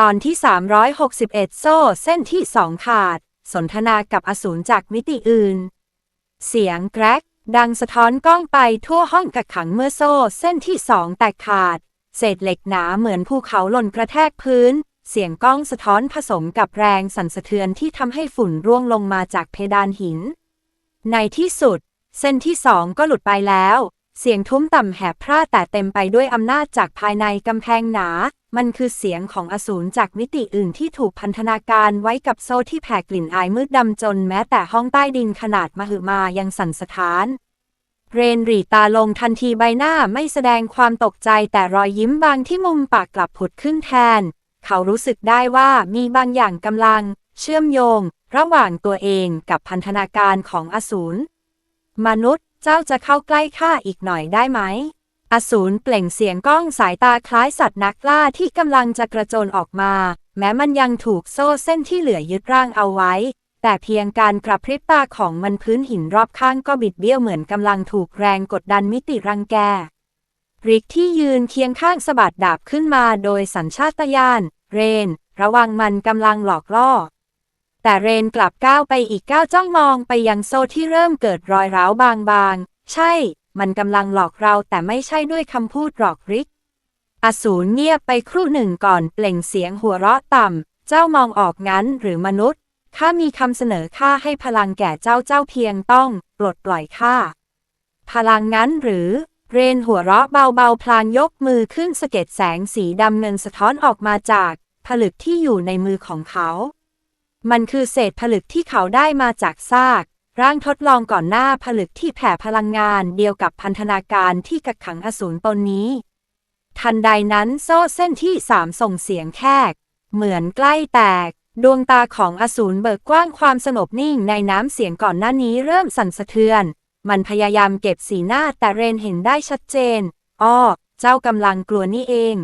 ตอนที่ 361 โซ่เส้นที่สองขาด สนทนากับอสูรจากมิติอื่น เสียงแกรก ดังสะท้อนกล้องไปทั่วห้องกักขังเมื่อโซ่เส้นที่สองแตกขาด เศษเหล็กหนาเหมือนภูเขาหล่นกระแทกพื้น เสียงกล้องสะท้อนผสมกับแรงสั่นสะเทือนที่ทำให้ฝุ่นร่วงลงมาจากเพดานหิน ในที่สุด เส้นที่สองก็หลุดไปแล้ว เสียงทุ้มต่ำแหบพร่าแต่เต็มไปด้วยอำนาจจากภายในกำแพงหนา มันคือเสียงของอสูรจากมิติอื่นที่ถูกพันธนาการไว้กับโซ่ที่แผ่กลิ่นอายมืดดำจนแม้แต่ห้องใต้ดินขนาดมหึมายังสั่นสะท้าน เรนหรีตาลงทันทีใบหน้าไม่แสดงความตกใจแต่รอยยิ้มบางที่มุมปากกลับผุดขึ้นแทน เขารู้สึกได้ว่ามีบางอย่างกำลัง เชื่อมโยง ระหว่างตัวเองกับพันธนาการของอสูรมนุษย์เจ้าจะเข้าใกล้ข้าอีกหน่อยได้ไหม อสูรเปล่งเสียงก้องสายตาคล้ายสัตว์นักล่าที่กำลังจะกระโจนออกมา แม้มันยังถูกโซ่เส้นที่เหลือยึดร่างเอาไว้ แต่เพียงการกระพริบตาของมันพื้นหินรอบข้างก็บิดเบี้ยวเหมือนกำลังถูกแรงกดดันมิติรังแกริกที่ยืนเคียงข้างสะบัดดาบขึ้นมาโดยสัญชาตญาณเรน ระวังมันกำลังหลอกล่อ แต่เรนกลับก้าวไปอีกก้าวจ้องมองไปยังโซ่ที่เริ่มเกิดรอยร้าวบางๆ ใช่ มันกำลังหลอกเราแต่ไม่ใช่ด้วยคำพูดหลอกริก อสูรเงียบไปครู่หนึ่งก่อนเปล่งเสียงหัวเราะต่ำ เจ้ามองออกงั้นหรือมนุษย์ ข้ามีคำเสนอข้าให้พลังแก่เจ้าเจ้าเพียงต้องปลดปล่อยข้า พลังงั้นหรือ เรนหัวเราะเบาๆพลางยกมือขึ้นสะเก็ดแสงสีดำเงินสะท้อนออกมาจาก ผลึกที่อยู่ในมือของเขา มันคือเศษผลึกที่เขาได้มาจากซาก ร่างทดลองก่อนหน้าผลึกที่แผ่พลังงานเดียวกับพันธนาการที่กักขังอสูรตนนี้ ทันใดนั้นโซ่เส้นที่สามส่งเสียงแคก เหมือนใกล้แตก ดวงตาของอสูรเบิกกว้างความสงบนิ่งในน้ำเสียงก่อนหน้านี้เริ่มสั่นสะเทือน มันพยายามเก็บสีหน้าแต่เรนเห็นได้ชัดเจน อ้อ เจ้ากำลังกลัวนี่เอง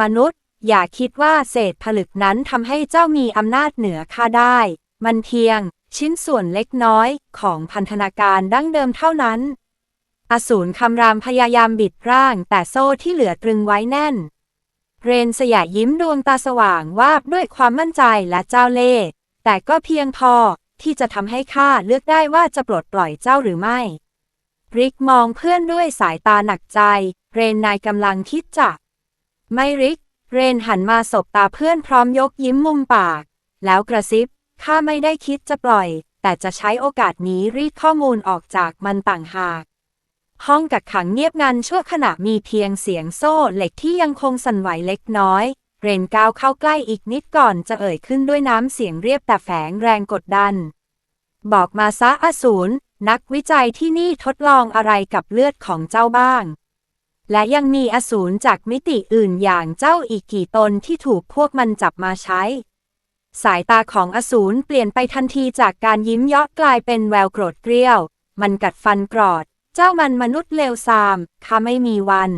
มนุษย์ อย่าคิดว่าเศษผลึกนั้นทำให้เจ้ามีอำนาจเหนือข้าได้ มันเพียง ชิ้นส่วนเล็กน้อยของพันธนาการดั้งเดิมเท่านั้น อสูรคำรามพยายามบิดร่างแต่โซ่ที่เหลือตรึงไว้แน่น เรนสยะยิ้มดวงตาสว่างวาบด้วยความมั่นใจและเจ้าเล่ห์แต่ก็เพียงพอที่จะทำให้ข้าเลือกได้ว่าจะปลดปล่อยเจ้าหรือไม่ริกมองเพื่อนด้วยสายตาหนักใจ เรนนายกำลังคิดจะไม่ริก เรนหันมาสบตาเพื่อนพร้อมยกยิ้มมุมปาก แล้วกระซิบ ข้าไม่ได้คิดจะปล่อย แต่จะใช้โอกาสนี้รีดข้อมูลออกจากมันต่างหาก ห้องกักขังเงียบงันชั่วขณะมีเพียงเสียงโซ่เหล็กที่ยังคงสั่นไหวเล็กน้อย เรนก้าวเข้าใกล้อีกนิดก่อนจะเอ่ยขึ้นด้วยน้ำเสียงเรียบแต่แฝงแรงกดดัน บอกมาซะอสูรนักวิจัยที่นี่ทดลองอะไรกับเลือดของเจ้าบ้าง และยังมีอสูรจากมิติอื่นอย่างเจ้าอีกกี่ตนที่ถูกพวกมันจับมาใช้ สายตาของอสูรเปลี่ยนไปทันทีจากการยิ้มเยาะกลายเป็นแววโกรธเกรี้ยว มันกัดฟันกรอด เจ้ามันมนุษย์เลวทราม ข้าไม่มีวัน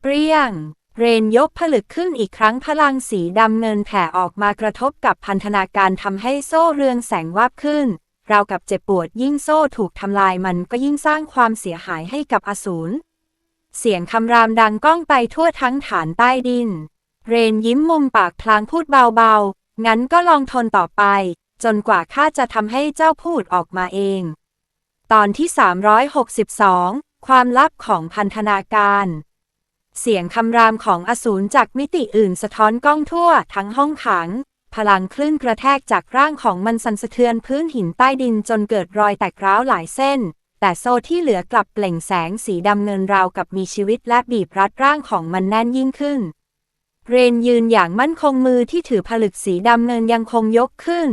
เปรี้ยง เรนยกผลึกขึ้นอีกครั้งพลังสีดำเนินแผ่ออกมากระทบกับพันธนาการทำให้โซ่เรืองแสงวาบขึ้น เรากับเจ็บปวดยิ่งโซ่ถูกทำลายมันก็ยิ่งสร้างความเสียหายให้กับอสูร เสียงคำรามดังก้องไปทั่วทั้งฐานใต้ดิน เรนยิ้มมุมปากพลางพูดเบาๆ งั้นก็ลองทนต่อไป จนกว่าข้าจะทำให้เจ้าพูดออกมาเอง ตอนที่ 362 ความลับของพันธนาการ เสียงคำรามของอสูรจากมิติอื่นสะท้อนก้องทั่วทั้งห้องขัง พลังคลื่นกระแทกจากร่างของมันสั่นสะเทือนพื้นหินใต้ดินจนเกิดรอยแตกร้าวหลายเส้น แต่โซ่ที่เหลือกลับเปล่งแสงสีดำเนินราวกับมีชีวิตและบีบรัดร่างของมันแน่นยิ่งขึ้น เรนยืนอย่างมั่นคงมือที่ถือผลึกสีดำเนินยังคงยกขึ้น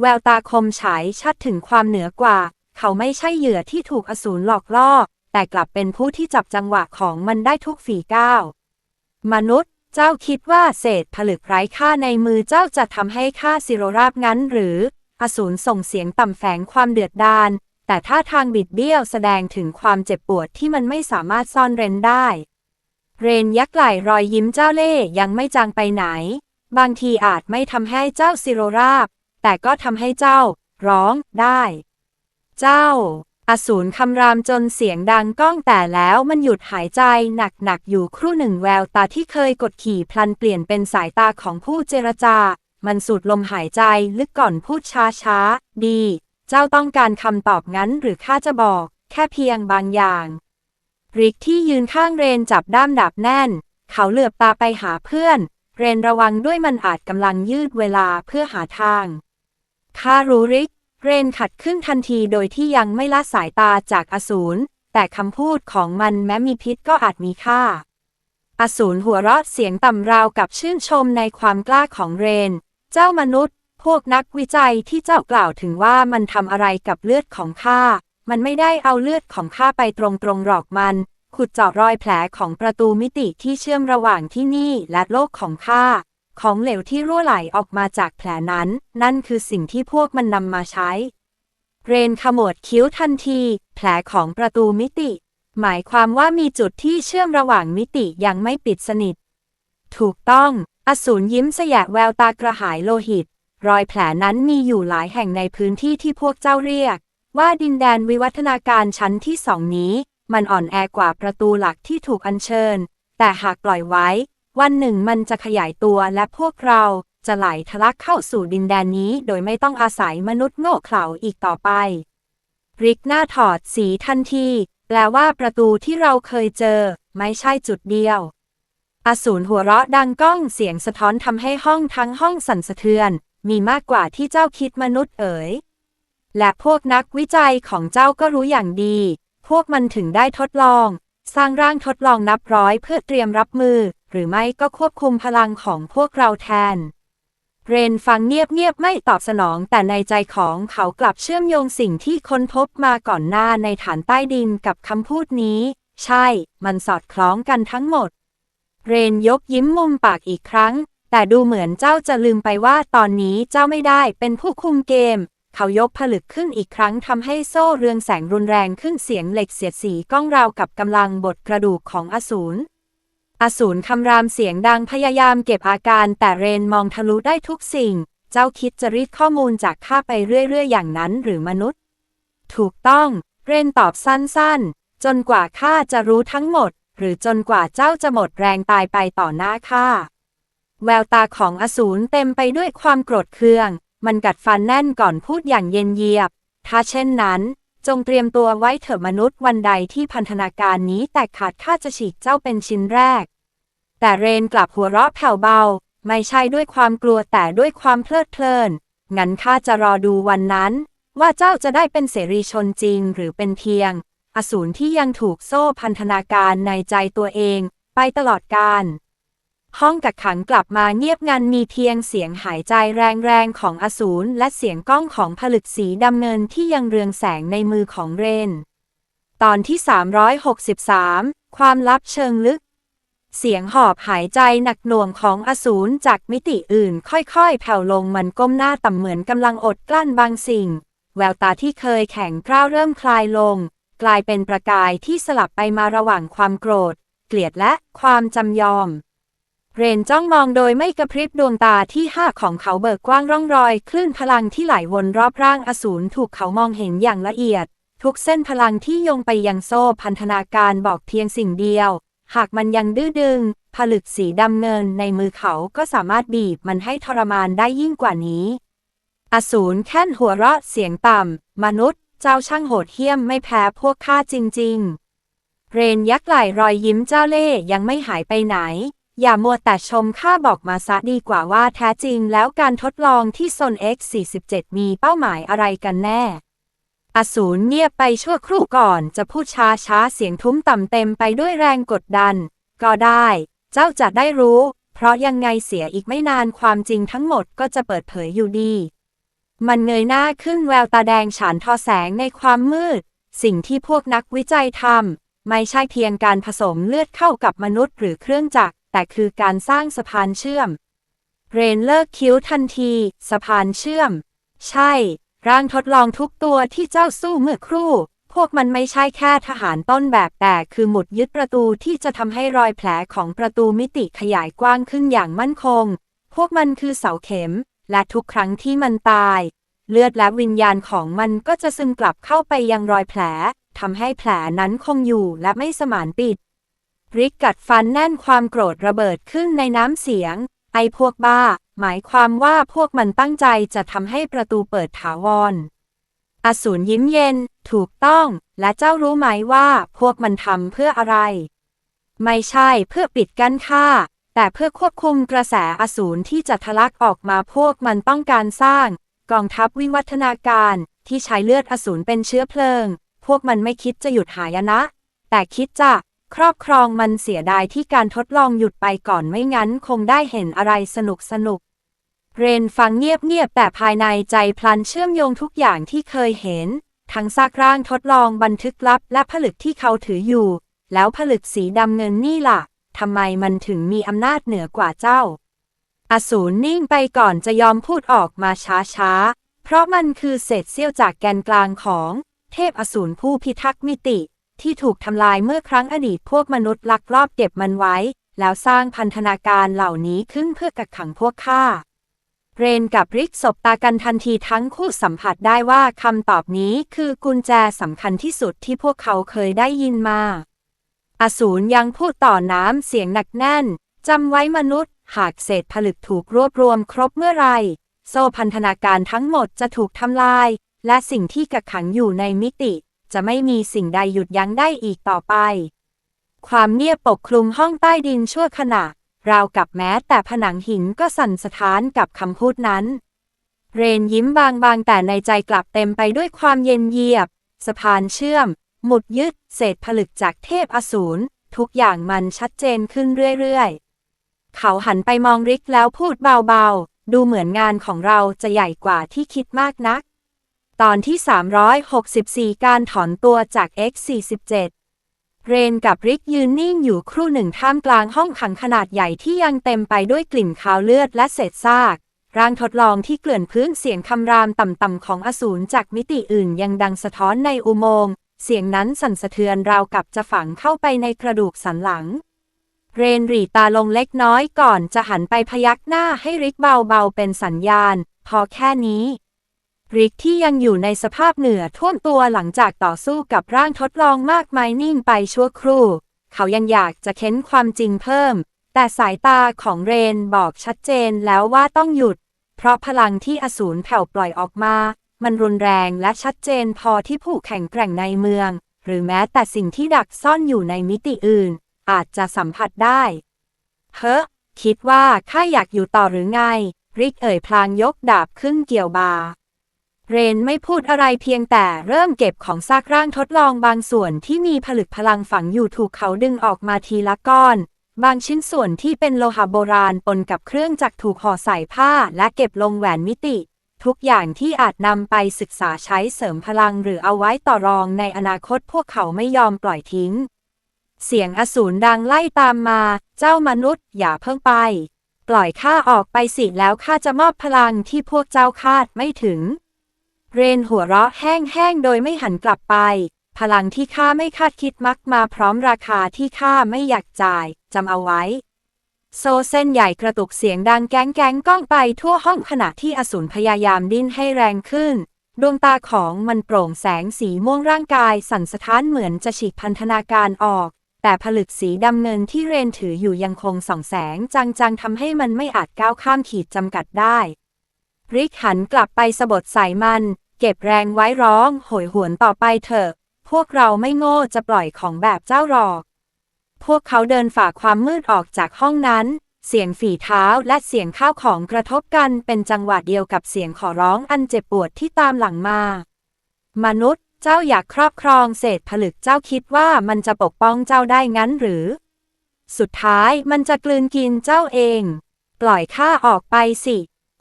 แววตาคมฉายชัดถึงความเหนือกว่า เขาไม่ใช่เหยื่อที่ถูกอสูรหลอกล่อ แต่กลับเป็นผู้ที่จับจังหวะของมันได้ทุกฝีก้าว มนุษย์ เจ้าคิดว่าเศษผลึกไร้ค่าในมือเจ้าจะทำให้ข้าสิโรราบงั้นหรือ อสูรส่งเสียงต่ำแฝงความเดือดดาลแต่ท่าทางบิดเบี้ยวแสดงถึงความเจ็บปวดที่มันไม่สามารถซ่อนเร้นได้ เรนยักไหล่รอยยิ้มเจ้าเล่ห์ยังไม่จางไปไหน บางทีอาจไม่ทำให้เจ้าสิโรราบ แต่ก็ทำให้เจ้า ร้องได้ เจ้า อสูรคำรามจนเสียงดังก้องแต่แล้วมันหยุดหายใจหนักๆอยู่ครู่หนึ่งแววตาที่เคยกดขี่พลันเปลี่ยนเป็นสายตาของผู้เจรจา มันสูดลมหายใจลึกก่อนพูดช้าๆ ดี เจ้าต้องการคำตอบงั้นหรือข้าจะบอก แค่เพียงบางอย่าง ริกที่ยืนข้างเรนจับด้ามดาบแน่น เขาเหลือบตาไปหาเพื่อน เรนระวังด้วยมันอาจกำลังยืดเวลาเพื่อหาทางข้ารู้ริก เรนขัดขึ้นทันทีโดยที่ยังไม่ละสายตาจากอสูรแต่คำพูดของมันแม้มีพิษก็อาจมีค่า อสูรหัวเราะเสียงต่ำราวกับชื่นชมในความกล้าของเรน เจ้ามนุษย์ พวกนักวิจัยที่เจ้ากล่าวถึงว่ามันทำอะไรกับเลือดของข้า มันไม่ได้เอาเลือดของข้าไปตรงๆหรอกมัน ขุดเจาะรอยแผลของประตูมิติที่เชื่อมระหว่างที่นี่และโลกของข้า ของเหลวที่รั่วไหลออกมาจากแผลนั้น นั่นคือสิ่งที่พวกมันนำมาใช้ เรนขมวดคิ้วทันที แผลของประตูมิติ หมายความว่ามีจุดที่เชื่อมระหว่างมิติยังไม่ปิดสนิท ถูกต้อง อสูรยิ้มสยะแววตากระหายโลหิต รอยแผลนั้นมีอยู่หลายแห่งในพื้นที่ที่พวกเจ้าเรียก ว่าดินแดนวิวัฒนาการชั้นที่สองนี้ มันอ่อนแอกว่าประตูหลักที่ถูกอัญเชิญ แต่หากปล่อยไว้ วันหนึ่งมันจะขยายตัวและพวกเราจะไหลทะลักเข้าสู่ดินแดนนี้ โดยไม่ต้องอาศัยมนุษย์โง่เขลาอีกต่อไปริกหน้าถอดสีทันที แปลว่าประตูที่เราเคยเจอ ไม่ใช่จุดเดียว อสูรหัวเราะดังก้องเสียงสะท้อนทำให้ห้องทั้งห้องสั่นสะเทือน มีมากกว่าที่เจ้าคิดมนุษย์เอ๋ย และพวกนักวิจัยของเจ้าก็รู้อย่างดี พวกมันถึงได้ทดลอง สร้างร่างทดลองนับร้อยเพื่อเตรียมรับมือ หรือไม่ก็ควบคุมพลังของพวกเราแทน เรนฟังเงียบๆไม่ตอบสนองแต่ในใจของเขากลับเชื่อมโยงสิ่งที่ค้นพบมาก่อนหน้าในฐานใต้ดินกับคำพูดนี้ ใช่ มันสอดคล้องกันทั้งหมด เรนยกยิ้มมุมปากอีกครั้งแต่ดูเหมือนเจ้าจะลืมไปว่าตอนนี้เจ้าไม่ได้เป็นผู้คุมเกม เขายกผลึกขึ้นอีกครั้งทำให้โซ่เรืองแสงรุนแรงขึ้นเสียงเหล็กเสียดสีก้องราวกับกำลังบดกระดูกของอสูรอสูรคำรามเสียงดังพยายามเก็บอาการแต่เรนมองทะลุได้ทุกสิ่ง เจ้าคิดจะรีดข้อมูลจากข้าไปเรื่อย ๆ อย่างนั้นหรือมนุษย์ ถูกต้องเรนตอบสั้นๆ จนกว่าข้าจะรู้ทั้งหมด หรือจนกว่าเจ้าจะหมดแรงตายไปต่อหน้าข้าแววตาของอสูรเต็มไปด้วยความโกรธเคือง มันกัดฟันแน่นก่อนพูดอย่างเย็นเยียบ ถ้าเช่นนั้น จงเตรียมตัวไว้เถอะมนุษย์วันใดที่พันธนาการนี้แตกขาดข้าจะฉีกเจ้าเป็นชิ้นแรก แต่เรนกลับหัวเราะแผ่วเบา ไม่ใช่ด้วยความกลัวแต่ด้วยความเพลิดเพลิน งั้นข้าจะรอดูวันนั้น ว่าเจ้าจะได้เป็นเสรีชนจริงหรือเป็นเพียง อสูรที่ยังถูกโซ่พันธนาการในใจตัวเอง ไปตลอดกาล ห้องกักขังกลับมาเงียบงันมีเพียงเสียงหายใจแรงๆของอสูรและเสียงก้องของผลึกสีดำเนินที่ยังเรืองแสงในมือของเรน ตอนที่ 363 ความลับเชิงลึก เสียงหอบหายใจหนักหน่วงของอสูรจากมิติอื่นค่อยๆ แผ่วลงมันก้มหน้าต่ำเหมือนกำลังอดกลั้นบางสิ่ง แววตาที่เคยแข็งกร้าวเริ่มคลายลง กลายเป็นประกายที่สลับไปมาระหว่างความโกรธ เกลียดและความจำยอม เรนจ้องมองโดยไม่กระพริบดวงตาที่ห้าของเขาเบิกกว้างร่องรอย คลื่นพลังที่ไหลวนรอบร่างอสูรถูกเขามองเห็นอย่างละเอียด ทุกเส้นพลังที่โยงไปยังโซ่พันธนาการบอกเพียงสิ่งเดียว หากมันยังดื้อดึง ผลึกสีดำเนินในมือเขาก็สามารถบีบมันให้ทรมานได้ยิ่งกว่านี้ อสูรแค่นหัวเราะเสียงต่ำ มนุษย์ เจ้าช่างโหดเหี้ยมไม่แพ้พวกข้าจริง ๆ เรนยักไหล่รอยยิ้มเจ้าเล่ห์ยังไม่หายไปไหน อย่ามัวแต่ชมข้าบอกมาซะดีกว่าว่าแท้จริงแล้วการทดลองที่โซน X47 มีเป้าหมายอะไรกันแน่ อสูรเงียบไปชั่วครู่ก่อนจะพูดช้าช้าเสียงทุ้มต่ำเต็มไปด้วยแรงกดดัน ก็ได้ เจ้าจะได้รู้ เพราะยังไงเสียอีกไม่นานความจริงทั้งหมดก็จะเปิดเผยอยู่ดี มันเงยหน้าขึ้นแววตาแดงฉานทอแสงในความมืด สิ่งที่พวกนักวิจัยทำไม่ใช่เพียงการผสมเลือดเข้ากับมนุษย์หรือเครื่องจักร แต่คือการสร้างสะพานเชื่อม เรนเลิกคิ้วทันที สะพานเชื่อม ใช่ ร่างทดลองทุกตัวที่เจ้าสู้เมื่อครู่ พวกมันไม่ใช่แค่ทหารต้นแบบแต่คือหมุดยึดประตูที่จะทำให้รอยแผลของประตูมิติขยายกว้างขึ้นอย่างมั่นคง พวกมันคือเสาเข็ม และทุกครั้งที่มันตาย เลือดและวิญญาณของมันก็จะซึมกลับเข้าไปยังรอยแผลทำให้แผลนั้นคงอยู่และไม่สมานปิด ริกกัดฟันแน่นความโกรธระเบิดขึ้นในน้ำเสียง ไอ้พวกบ้า หมายความว่าพวกมันตั้งใจจะทำให้ประตูเปิดถาวร อสูรยิ้มเย็น ถูกต้อง และเจ้ารู้ไหมว่าพวกมันทำเพื่ออะไร ไม่ใช่เพื่อปิดกั้นค่าแต่เพื่อควบคุมกระแสอสูรที่จะทะลักออกมาพวกมันต้องการสร้าง กองทัพวิวัฒนาการที่ใช้เลือดอสูรเป็นเชื้อเพลิง พวกมันไม่คิดจะหยุดหายนะ แต่คิดจะ ครอบครองมันเสียดายที่การทดลองหยุดไปก่อนไม่งั้นคงได้เห็นอะไรสนุกสนุก เรนฟังเงียบๆแต่ภายในใจพลันเชื่อมโยงทุกอย่างที่เคยเห็น ทั้งซากร่างทดลองบันทึกลับและผลึกที่เขาถืออยู่ แล้วผลึกสีดำเงินนี่ล่ะทำไมมันถึงมีอำนาจเหนือกว่าเจ้า อสูรนิ่งไปก่อนจะยอมพูดออกมาช้าๆ เพราะมันคือเศษเสี้ยวจากแกนกลางของ เทพอสูรผู้พิทักษ์มิติ ที่ถูกทำลายเมื่อครั้งอดีตพวกมนุษย์ลักลอบเก็บมันไว้ แล้วสร้างพันธนาการเหล่านี้ขึ้นเพื่อกักขังพวกข้าเรนกับริกสบตากันทันทีทั้งคู่สัมผัสได้ว่าคำตอบนี้คือกุญแจสำคัญที่สุดที่พวกเขาเคยได้ยินมา อสูรยังพูดต่อน้ำเสียงหนักแน่นจำไว้มนุษย์ หากเศษผลึกถูกรวบรวมครบเมื่อไหรโซ่พันธนาการทั้งหมดจะถูกทำลาย และสิ่งที่กักขังอยู่ในมิติ จะไม่มีสิ่งใดหยุดยั้งได้อีกต่อไป ความเงียบปกคลุมห้องใต้ดินชั่วขณะ ราวกับแม้แต่ผนังหินก็สั่นสะท้านกับคำพูดนั้น เรนยิ้มบางๆ แต่ในใจกลับเต็มไปด้วยความเย็นเยียบ สะพานเชื่อม หมุดยึด เศษผลึกจากเทพอสูร ทุกอย่างมันชัดเจนขึ้นเรื่อยๆ เขาหันไปมองริกแล้วพูดเบาๆ ดูเหมือนงานของเราจะใหญ่กว่าที่คิดมากนัก ตอนที่ 364 การถอนตัวจาก X47 เรนกับริกยืนนิ่งอยู่ครู่หนึ่งท่ามกลางห้องขังขนาดใหญ่ที่ยังเต็มไปด้วยกลิ่นคาวเลือดและเศษซาก ร่างทดลองที่เกลื่อนพื้นเสียงคำรามต่ำๆของอสูรจากมิติอื่นยังดังสะท้อนในอุโมงค์ เสียงนั้นสั่นสะเทือนราวกับจะฝังเข้าไปในกระดูกสันหลัง เรนหรีตาลงเล็กน้อยก่อนจะหันไปพยักหน้าให้ริกเบาๆเป็นสัญญาณ พอแค่นี้ ริกที่ยังอยู่ในสภาพเหนือท่วมตัวหลังจากต่อสู้กับร่างทดลองมากมายนิ่งไปชั่วครู่ เขายังอยากจะเค้นความจริงเพิ่ม แต่สายตาของเรนบอกชัดเจนแล้วว่าต้องหยุด เพราะพลังที่อสูรแผ่วปล่อยออกมา มันรุนแรงและชัดเจนพอที่ผู้แข่งแกร่งในเมือง หรือแม้แต่สิ่งที่ดักซ่อนอยู่ในมิติอื่น อาจจะสัมผัสได้ เฮ้อคิดว่าข้าอยากอยู่ต่อหรือไง ริกเอ่ยพลางยกดาบขึ้นเกี่ยวบา เรนไม่พูดอะไรเพียงแต่เริ่มเก็บของซากร่างทดลองบางส่วนที่มีผลึกพลังฝังอยู่ถูกเขาดึงออกมาทีละก้อน บางชิ้นส่วนที่เป็นโลหะโบราณปนกับเครื่องจักรถูกห่อใส่ผ้าและเก็บลงแหวนมิติ ทุกอย่างที่อาจนำไปศึกษาใช้เสริมพลังหรือเอาไว้ต่อรองในอนาคตพวกเขาไม่ยอมปล่อยทิ้ง เสียงอสูรดังไล่ตามมา เจ้ามนุษย์ อย่าเพิ่งไป ปล่อยข้าออกไปสิแล้วข้าจะมอบพลังที่พวกเจ้าคาดไม่ถึง เรนหัวเราะแห้งๆ โดยไม่หันกลับไป พลังที่ข้าไม่คาดคิดมักมาพร้อมราคาที่ข้าไม่อยากจ่ายจำเอาไว้ โซเส้นใหญ่กระตุกเสียงดังแก๊งแก๊งก้องไปทั่วห้องขณะที่อสูรพยายามดิ้นให้แรงขึ้น ดวงตาของมันโปร่งแสงสีม่วงร่างกาย สั่นสะท้านเหมือนจะฉีกพันธนาการออก แต่ผลึกสีดำเงินที่เรนถืออยู่ยังคงส่องแสงจางๆทำให้มันไม่อาจก้าวข้ามขีดจำกัดได้ริกหันกลับไปสะบดใส่มัน เก็บแรงไว้ร้องโหยหวนต่อไปเถอะ พวกเราไม่โง่จะปล่อยของแบบเจ้าหรอก พวกเขาเดินฝ่าความมืดออกจากห้องนั้น เสียงฝีเท้าและเสียงข้าวของกระทบกันเป็นจังหวะเดียวกับเสียงขอร้องอันเจ็บปวดที่ตามหลังมา มนุษย์เจ้าอยากครอบครองเศษผลึกเจ้าคิดว่ามันจะปกป้องเจ้าได้งั้นหรือ สุดท้ายมันจะกลืนกินเจ้าเอง ปล่อยข้าออกไปสิ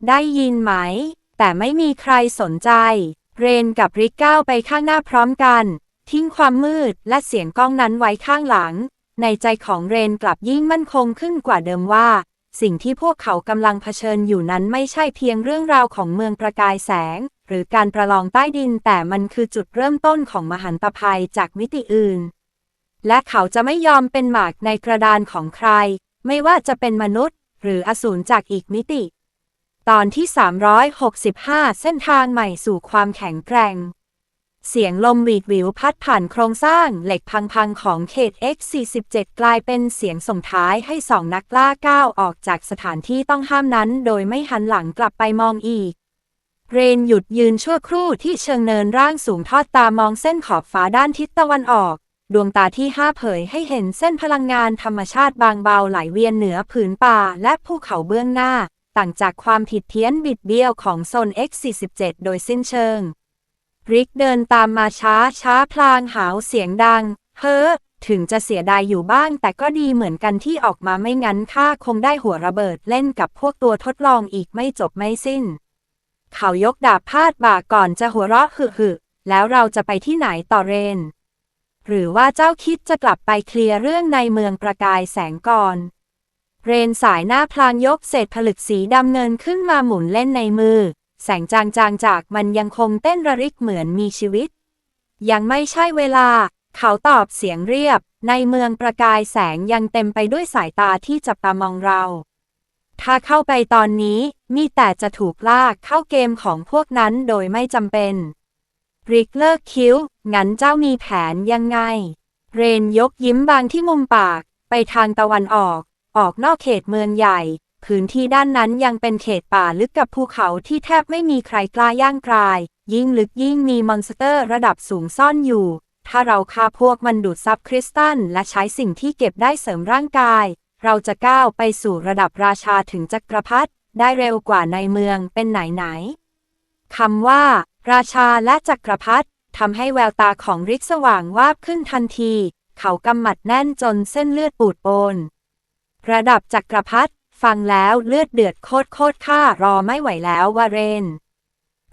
ได้ยินไหม แต่ไม่มีใครสนใจ เรนกับริกก้าวไปข้างหน้าพร้อมกัน ทิ้งความมืดและเสียงกล้องนั้นไว้ข้างหลัง ในใจของเรนกลับยิ่งมั่นคงขึ้นกว่าเดิมว่า สิ่งที่พวกเขากำลังเผชิญอยู่นั้นไม่ใช่เพียงเรื่องราวของเมืองประกายแสง หรือการประลองใต้ดินแต่มันคือจุดเริ่มต้นของมหันตภัยจากมิติอื่น และเขาจะไม่ยอมเป็นหมากในกระดานของใคร ไม่ว่าจะเป็นมนุษย์ หรืออสูรจากอีกมิติ ตอนที่ 365 เส้นทางใหม่สู่ความแข็งแกร่ง เสียงลมหวีดหวิวพัดผ่านโครงสร้างเหล็กพังๆของเขต X47 กลายเป็นเสียงส่งท้ายให้สองนักล่าก้าวออกจากสถานที่ต้องห้ามนั้น โดยไม่หันหลังกลับไปมองอีก เรนหยุดยืนชั่วครู่ที่เชิงเนินร่างสูงทอดตามองเส้นขอบฟ้าด้านทิศตะวันออก ดวงตาที่ห้าเผยให้เห็นเส้นพลังงานธรรมชาติบางเบาไหลเวียนเหนือผืนป่าและภูเขาเบื้องหน้า ต่างจากความผิดเพี้ยนบิดเบี้ยวของโซน X47 โดยสิ้นเชิง ริกเดินตามมาช้าช้าพลางหาวเสียงดัง เฮ้อ ถึงจะเสียดายอยู่บ้างแต่ก็ดีเหมือนกันที่ออกมาไม่งั้นข้าคงได้หัวระเบิดเล่นกับพวกตัวทดลองอีกไม่จบไม่สิ้น เขายกดาบพาดบ่าก่อนจะหัวเราะหึหึแล้วเราจะไปที่ไหนต่อเรน หรือว่าเจ้าคิดจะกลับไปเคลียร์เรื่องในเมืองประกายแสงก่อน เรนสายหน้าพลางยกเศษผลึกสีดำเนินขึ้นมาหมุนเล่นในมือ แสงจางๆจากมันยังคงเต้นระริกเหมือนมีชีวิต ยังไม่ใช่เวลา เขาตอบเสียงเรียบ ในเมืองประกายแสงยังเต็มไปด้วยสายตาที่จับตามองเรา ถ้าเข้าไปตอนนี้มีแต่จะถูกลากเข้าเกมของพวกนั้นโดยไม่จำเป็น ริกเลิกคิ้ว งั้นเจ้ามีแผนยังไง เรนยกยิ้มบางที่มุมปากไปทางตะวันออก ออกนอกเขตเมืองใหญ่ พื้นที่ด้านนั้นยังเป็นเขตป่าลึกกับภูเขาที่แทบไม่มีใครกล้าย่างกราย ยิ่งลึกยิ่งมีมอนสเตอร์ระดับสูงซ่อนอยู่ ถ้าเราฆ่าพวกมันดูดซับคริสตัลและใช้สิ่งที่เก็บได้เสริมร่างกาย เราจะก้าวไปสู่ระดับราชาถึงจักรพรรดิได้เร็วกว่าในเมืองเป็นไหนไหนคำว่า ราชาและจักรพรรดิทำให้แววตาของริกสว่างวาบขึ้นทันที เขากำหมัดแน่นจนเส้นเลือดปูดโปน ระดับจักรพรรดิฟังแล้วเลือดเดือดโคตรโคตรข้ารอไม่ไหวแล้วว่าเรน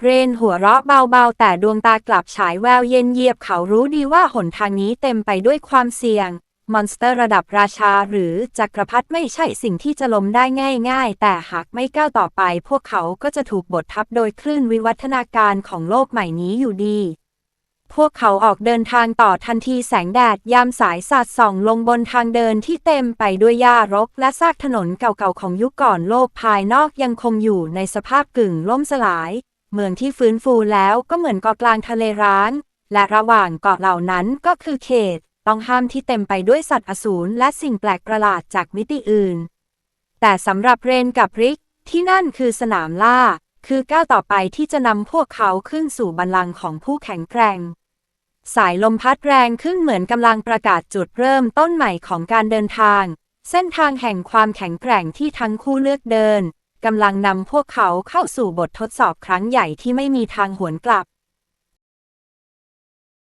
เรนหัวเราะเบาๆ แต่ดวงตากลับฉายแววเย็นเยียบเขารู้ดีว่าหนทางนี้เต็มไปด้วยความเสี่ยง มอนสเตอร์ระดับราชาหรือจักรพรรดิไม่ใช่สิ่งที่จะล้มได้ง่าย ๆ แต่หากไม่ก้าวต่อไป พวกเขาก็จะถูกบดทับโดยคลื่นวิวัฒนาการของโลกใหม่นี้อยู่ดี พวกเขาออกเดินทางต่อทันทีแสงแดดยามสายสาดส่องลงบนทางเดินที่เต็มไปด้วยหญ้ารก และซากถนนเก่าๆของยุคก่อนโลกภายนอกยังคงอยู่ในสภาพกึ่งล่มสลาย เมืองที่ฟื้นฟูแล้วก็เหมือนเกาะกลางทะเลร้างและระหว่างเกาะเหล่านั้นก็คือเขต ต้องห้ามที่เต็มไปด้วยสัตว์อสูรและสิ่งแปลกประหลาดจากมิติอื่น แต่สำหรับเรนกับริก ที่นั่นคือสนามล่า คือก้าวต่อไปที่จะนำพวกเขาขึ้นสู่บัลลังก์ของผู้แข็งแกร่ง สายลมพัดแรงขึ้นเหมือนกำลังประกาศจุดเริ่มต้นใหม่ของการเดินทาง เส้นทางแห่งความแข็งแกร่งที่ทั้งคู่เลือกเดินกำลังนำพวกเขาเข้าสู่บททดสอบครั้งใหญ่ที่ไม่มีทางหวนกลับ